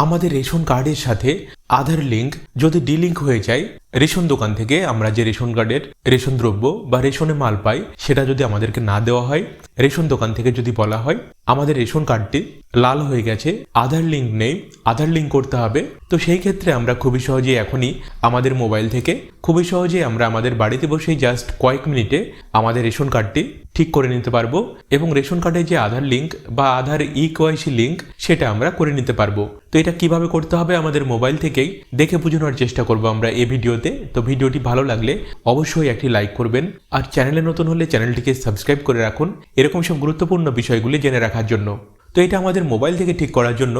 আমাদের রেশন কার্ডের সাথে আধার লিঙ্ক যদি ডিলিঙ্ক হয়ে যায়, রেশন দোকান থেকে আমরা যে রেশন কার্ডের রেশন দ্রব্য বা রেশনে মাল পাই, সেটা যদি আমাদেরকে না দেওয়া হয়, রেশন দোকান থেকে যদি বলা হয়, আমাদের রেশন কার্ডটি লাল হয়ে গেছে আধার লিঙ্ক নেই আধার লিঙ্ক করতে হবে, তো সেই ক্ষেত্রে আমরা খুবই সহজেই এখনই আমাদের মোবাইল থেকে খুবই সহজেই আমরা আমাদের বাড়িতে বসেই জাস্ট কয়েক মিনিটে আমাদের রেশন কার্ডটি ঠিক করে নিতে পারব এবং রেশন কার্ডে যে আধার লিঙ্ক বা আধার ই কেওয়াইসি লিঙ্ক সেটা আমরা করে নিতে পারব। তো এটা কীভাবে করতে হবে আমাদের মোবাইল থেকেই দেখে বোঝানোর চেষ্টা করব আমরা এই ভিডিওতে। তো ভিডিওটি ভালো লাগলে অবশ্যই একটি লাইক করবেন। আর চ্যানেলে নতুন হলে চ্যানেলটিকে সাবস্ক্রাইব করে রাখুন এরকম সব গুরুত্বপূর্ণ বিষয়গুলি জেনে রাখার জন্য। তো এটা আমাদের মোবাইল থেকে ঠিক করার জন্য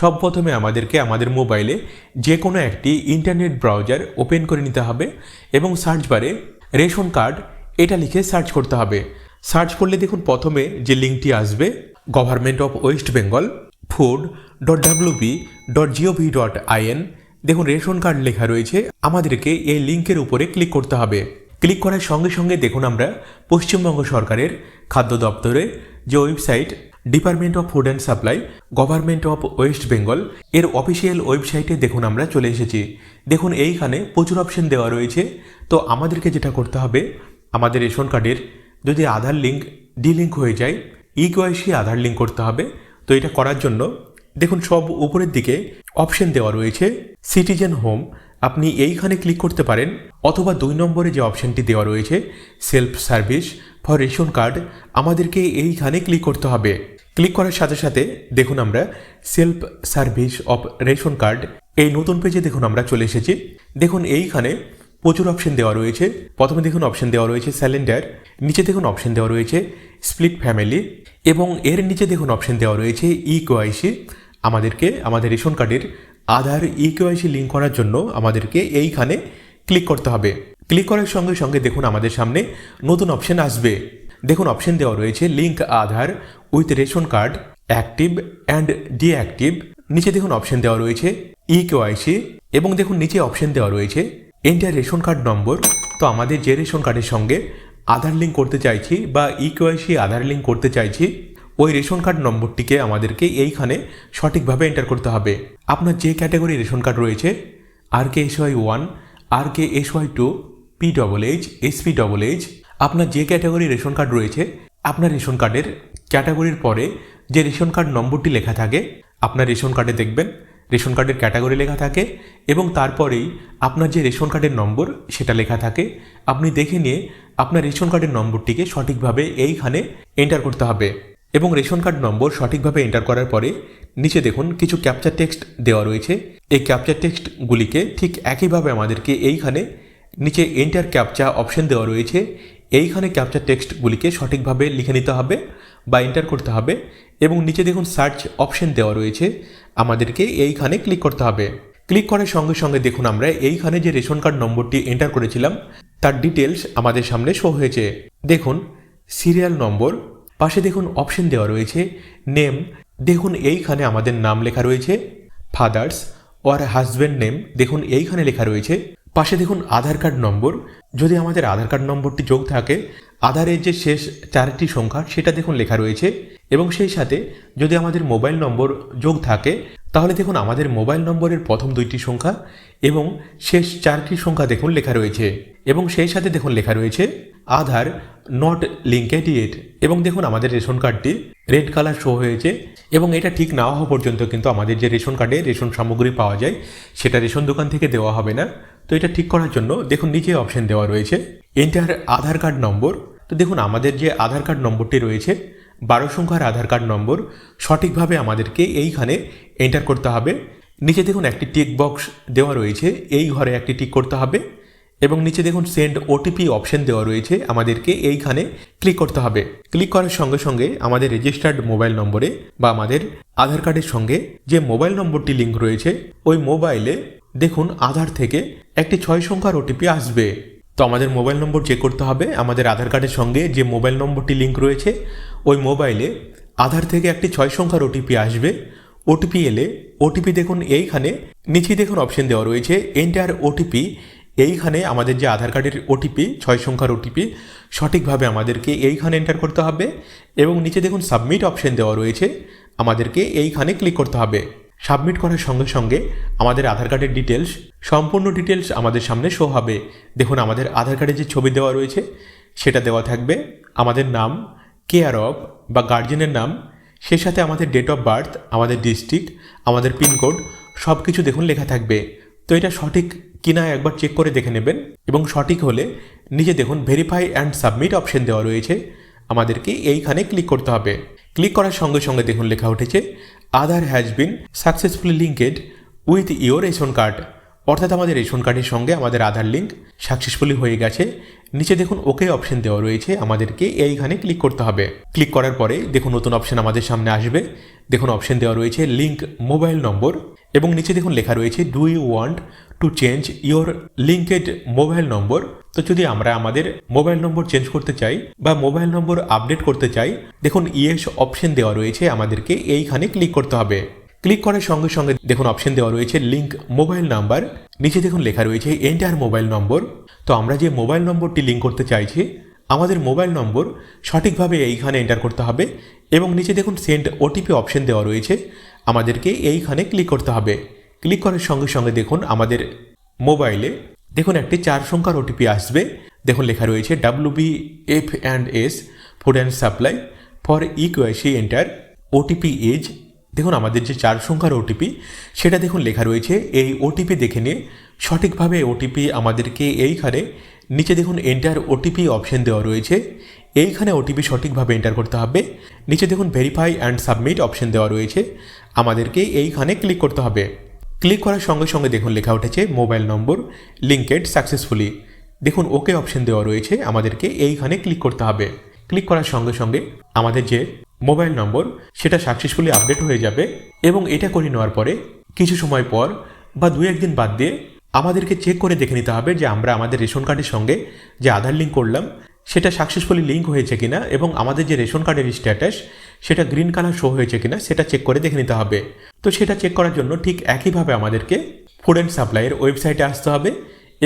সব প্রথমে আমাদেরকে আমাদের মোবাইলে যে কোনো একটি ইন্টারনেট ব্রাউজার ওপেন করে নিতে হবে এবং সার্চ বারে রেশন কার্ড এটা লিখে সার্চ করতে হবে। সার্চ করলে দেখুন প্রথমে যে লিঙ্কটি আসবে, government of West Bengal food dot WB dot GOV dot IN দেখুন, রেশন কার্ড লেখা রয়েছে। আমাদেরকে এই লিঙ্কের উপরে ক্লিক করতে হবে। ক্লিক করার সঙ্গে সঙ্গে দেখুন আমরা পশ্চিমবঙ্গ সরকারের খাদ্য দপ্তরে যে website department of food and supply, government of West Bengal, এর অফিসিয়াল ওয়েবসাইটে দেখুন আমরা চলে এসেছি। দেখুন, এইখানে প্রচুর অপশন দেওয়া রয়েছে। তো আমাদেরকে যেটা করতে হবে, আমাদের রেশন কার্ডের যদি আধার লিঙ্ক ডিলিঙ্ক হয়ে যায় ই কেওয়াইসি আধার লিঙ্ক করতে হবে। তো এটা করার জন্য দেখুন, সব উপরের দিকে অপশন দেওয়া রয়েছে সিটিজেন হোম আপনি এইখানে ক্লিক করতে পারেন, অথবা দুই নম্বরে যে অপশনটি দেওয়া রয়েছে self service for ration card আমাদেরকে এইখানে ক্লিক করতে হবে। ক্লিক করার সাথে সাথে দেখুন আমরা self service of ration card এই নতুন পেজে দেখুন আমরা চলে এসেছি। দেখুন, এইখানে প্রচুর অপশন দেওয়া রয়েছে। প্রথমে দেখুন অপশন দেওয়া রয়েছে স্যালেন্ডার নিচে দেখুন অপশন দেওয়া রয়েছে স্প্লিট ফ্যামিলি এবং এর নিচে দেখুন অপশন দেওয়া রয়েছে ই কেওয়াইসি আমাদেরকে, আমাদের রেশন কার্ডের আধার ই কেওয়াইসি লিঙ্ক করার জন্য আমাদেরকে এইখানে ক্লিক করতে হবে। ক্লিক করার সঙ্গে সঙ্গে দেখুন আমাদের সামনে নতুন অপশন আসবে। দেখুন অপশন দেওয়া রয়েছে link Aadhaar with ration card active and deactive নিচে দেখুন অপশন দেওয়া রয়েছে ই কেওয়াইসি এবং দেখুন নিচে অপশন দেওয়া রয়েছে এন্টার রেশন কার্ড নম্বর। তো আমাদের যে রেশন কার্ডের সঙ্গে আধার লিঙ্ক করতে চাইছি বা ই কেওয়াইসি আধার লিঙ্ক করতে চাইছি ওই রেশন কার্ড নম্বরটিকে আমাদেরকে এইখানে সঠিকভাবে এন্টার করতে হবে। আপনার যে ক্যাটাগরি রেশন কার্ড রয়েছে R K S Y one R K S Y two P double H S P double H আপনার যে ক্যাটাগরি রেশন কার্ড রয়েছে, আপনার রেশন কার্ডের ক্যাটাগরির পরে যে রেশন কার্ড নম্বরটি লেখা থাকে, আপনার রেশন কার্ডে দেখবেন, রেশন কার্ডের ক্যাটাগরি লেখা থাকে এবং তারপরেই আপনার যে রেশন কার্ডের নম্বর সেটা লেখা থাকে। আপনি দেখে নিয়ে আপনার রেশন কার্ডের নম্বরটিকে সঠিকভাবে এইখানে এন্টার করতে হবে। এবং রেশন কার্ড নম্বর সঠিকভাবে এন্টার করার পরে নিচে দেখুন কিছু ক্যাপচার টেক্সট দেওয়া রয়েছে। এই ক্যাপচার টেক্সটগুলিকে ঠিক একইভাবে আমাদেরকে এইখানে নিচে এন্টার ক্যাপচা অপশন দেওয়া রয়েছে। এইখানে ক্যাপচার টেক্সটগুলিকে সঠিকভাবে লিখে নিতে হবে বা এন্টার করতে হবে এবং নিচে দেখুন সার্চ অপশন দেওয়া রয়েছে। আমাদেরকে এইখানে ক্লিক করতে হবে। ক্লিক করার সঙ্গে সঙ্গে দেখুন আমরা এইখানে যে রেশন কার্ড নম্বরটি এন্টার করেছিলাম, তার ডিটেলস আমাদের সামনে শো হয়েছে। দেখুন, সিরিয়াল নম্বর পাশে দেখুন অপশন দেওয়া রয়েছে নেম দেখুন এইখানে আমাদের নাম লেখা রয়েছে ফাদার্স ওর হাজব্যান্ড নেম দেখুন এইখানে লেখা রয়েছে, পাশে দেখুন আধার কার্ড নম্বর যদি আমাদের আধার কার্ড নম্বরটি যোগ থাকে আধারের যে শেষ চারটি সংখ্যা সেটা দেখুন লেখা রয়েছে, এবং সেই সাথে যদি আমাদের মোবাইল নম্বর যোগ থাকে, তাহলে দেখুন আমাদের মোবাইল নম্বরের প্রথম দুইটি সংখ্যা এবং শেষ চারটি সংখ্যা দেখুন লেখা রয়েছে, এবং সেই সাথে দেখুন লেখা রয়েছে আধার নট লিঙ্কেড ইট এবং দেখুন, আমাদের রেশন কার্ডটি রেড কালার শো হয়েছে। এবং এটা ঠিক না হওয়া পর্যন্ত কিন্তু আমাদের যে রেশন কার্ডে রেশন সামগ্রী পাওয়া যায়, সেটা রেশন দোকান থেকে দেওয়া হবে না। তো এটা ঠিক করার জন্য দেখুন, নিচে অপশন দেওয়া রয়েছে এন্টার আধার কার্ড নম্বর। তো দেখুন, আমাদের যে আধার কার্ড নম্বরটি রয়েছে, বারো সংখ্যার আধার কার্ড নম্বর, সঠিকভাবে আমাদেরকে এইখানে এন্টার করতে হবে। নিচে দেখুন, একটি টিক বক্স দেওয়া রয়েছে, এই ঘরে একটি টিক করতে হবে। এবং নিচে দেখুন সেন্ড ওটিপি অপশন দেওয়া রয়েছে। আমাদেরকে এইখানে ক্লিক করতে হবে। ক্লিক করার সঙ্গে সঙ্গে আমাদের রেজিস্টার্ড মোবাইল নম্বরে বা আমাদের আধার কার্ডের সঙ্গে যে মোবাইল নম্বরটি লিঙ্ক রয়েছে, ওই মোবাইলে দেখুন আধার থেকে একটি ছয় সংখ্যার ওটিপি আসবে। তো আমাদের মোবাইল নম্বর চেক করতে হবে। আমাদের আধার কার্ডের সঙ্গে যে মোবাইল নম্বরটি লিঙ্ক রয়েছে, ওই মোবাইলে আধার থেকে একটি ছয় সংখ্যার ওটিপি আসবে। ওটিপি এলে ওটিপি দেখুন এইখানে নিচেই দেখুন অপশন দেওয়া রয়েছে এন্টার ওটিপি এইখানে আমাদের যে আধার কার্ডের ওটিপি ছয় সংখ্যার ওটিপি সঠিকভাবে আমাদেরকে এইখানে এন্টার করতে হবে এবং নিচে দেখুন সাবমিট অপশন দেওয়া রয়েছে, আমাদেরকে এইখানে ক্লিক করতে হবে। সাবমিট করার সঙ্গে সঙ্গে আমাদের আধার কার্ডের ডিটেলস সম্পূর্ণ ডিটেলস আমাদের সামনে শো হবে। দেখুন আমাদের আধার কার্ডে যে ছবি দেওয়া রয়েছে, সেটা দেওয়া থাকবে। আমাদের নাম কেয়ার অফ বা গার্জেনের নাম, সেই সাথে আমাদের ডেট অফ বার্থ আমাদের ডিস্ট্রিক্ট আমাদের পিনকোড সব কিছু দেখুন লেখা থাকবে। তো এটা সঠিক কিনা একবার চেক করে দেখে নেবেন এবং সঠিক হলে নিজে দেখুন ভেরিফাই অ্যান্ড সাবমিট অপশন দেওয়া রয়েছে। আমাদেরকে এইখানে ক্লিক করতে হবে। ক্লিক করার সঙ্গে সঙ্গে দেখুন লেখা উঠেছে Aadhaar has been successfully linked with your ration card অর্থাৎ আমাদের রেশন কার্ডের সঙ্গে আমাদের আধার লিঙ্ক সাকসেসফুলি হয়ে গেছে। নিচে দেখুন ওকে অপশন দেওয়া রয়েছে। আমাদেরকে এইখানে ক্লিক করতে হবে। ক্লিক করার পরে দেখুন নতুন অপশন আমাদের সামনে আসবে। দেখুন অপশন দেওয়া রয়েছে লিঙ্ক মোবাইল নম্বর এবং নিচে দেখুন লেখা রয়েছে do you want to change your linked mobile number তো যদি আমরা আমাদের মোবাইল নম্বর চেঞ্জ করতে চাই বা মোবাইল নম্বর আপডেট করতে চাই, দেখুন ইয়েস অপশন দেওয়া রয়েছে। আমাদেরকে এইখানে ক্লিক করতে হবে। ক্লিক করার সঙ্গে সঙ্গে দেখুন অপশন দেওয়া রয়েছে লিঙ্ক মোবাইল নাম্বার নিচে দেখুন লেখা রয়েছে এন্টার মোবাইল নম্বর তো আমরা যে মোবাইল নম্বরটি লিঙ্ক করতে চাইছি, আমাদের মোবাইল নম্বর সঠিকভাবে এইখানে এন্টার করতে হবে এবং নিচে দেখুন সেন্ড ওটিপি অপশন দেওয়া রয়েছে, আমাদেরকে এইখানে ক্লিক করতে হবে। ক্লিক করার সঙ্গে সঙ্গে দেখুন আমাদের মোবাইলে দেখুন একটি চার সংখ্যার ওটিপি আসবে। দেখুন লেখা রয়েছে W B F and S food and supply for e KYC enter OTP age দেখুন, আমাদের যে চার সংখ্যার ওটিপি সেটা দেখুন লেখা রয়েছে। এই ওটিপি দেখে নিয়ে সঠিকভাবে ওটিপি আমাদেরকে এইখানে, নিচে দেখুন এন্টার ওটিপি অপশন দেওয়া রয়েছে। এইখানে ওটিপি সঠিকভাবে এন্টার করতে হবে। নিচে দেখুন ভেরিফাই অ্যান্ড সাবমিট অপশন দেওয়া রয়েছে। আমাদেরকে এইখানে ক্লিক করতে হবে। ক্লিক করার সঙ্গে সঙ্গে দেখুন লেখা উঠেছে মোবাইল নম্বর লিঙ্কেড সাকসেসফুলি দেখুন ওকে অপশন দেওয়া রয়েছে। আমাদেরকে এইখানে ক্লিক করতে হবে। ক্লিক করার সঙ্গে সঙ্গে আমাদের যে মোবাইল নম্বর, সেটা সাকসেসফুলি আপডেট হয়ে যাবে এবং এটা করে নেওয়ার পরে কিছু সময় পর বা দু একদিন বাদ দিয়ে আমাদেরকে চেক করে দেখে নিতে হবে যে আমরা আমাদের রেশন কার্ডের সঙ্গে যে আধার লিঙ্ক করলাম, সেটা সাকসেসফুলি লিঙ্ক হয়েছে কিনা এবং আমাদের যে রেশন কার্ডের স্ট্যাটাস সেটা গ্রিন কালার শো হয়েছে কিনা, সেটা চেক করে দেখে নিতে হবে। তো সেটা চেক করার জন্য ঠিক একইভাবে আমাদেরকে ফুড অ্যান্ড সাপ্লাইয়ের ওয়েবসাইটে আসতে হবে।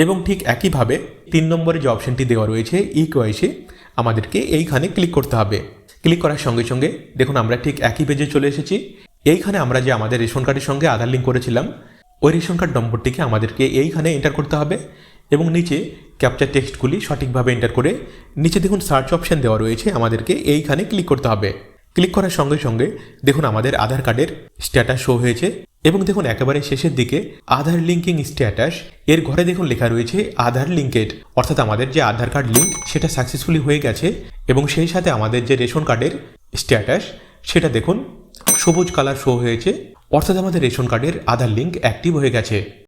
এবং ঠিক একইভাবে তিন নম্বরে যে অপশনটি দেওয়া রয়েছে ই কোয়াইসি আমাদেরকে এইখানে ক্লিক করতে হবে। ক্লিক করার সঙ্গে সঙ্গে দেখুন আমরা ঠিক একই পেজে চলে এসেছি। এইখানে আমরা যে আমাদের রেশন কার্ডের সঙ্গে আধার লিঙ্ক করেছিলাম, ওই রেশন কার্ড নম্বরটিকে আমাদেরকে এইখানে এন্টার করতে হবে এবং নিচে ক্যাপচার টেক্সটগুলি সঠিকভাবে এন্টার করে নিচে দেখুন সার্চ অপশন দেওয়া রয়েছে, আমাদেরকে এইখানে ক্লিক করতে হবে। ক্লিক করার সঙ্গে সঙ্গে দেখুন আমাদের আধার কার্ডের স্ট্যাটাস শো হয়েছে এবং দেখুন একেবারে শেষের দিকে আধার লিঙ্কিং স্ট্যাটাস এর ঘরে দেখুন লেখা রয়েছে আধার লিঙ্কেড অর্থাৎ আমাদের যে আধার কার্ড লিঙ্ক সেটা সাকসেসফুলি হয়ে গেছে এবং সেই সাথে আমাদের যে রেশন কার্ডের স্ট্যাটাস সেটা দেখুন সবুজ কালার শো হয়েছে। অর্থাৎ আমাদের রেশন কার্ডের আধার লিঙ্ক অ্যাক্টিভ হয়ে গেছে।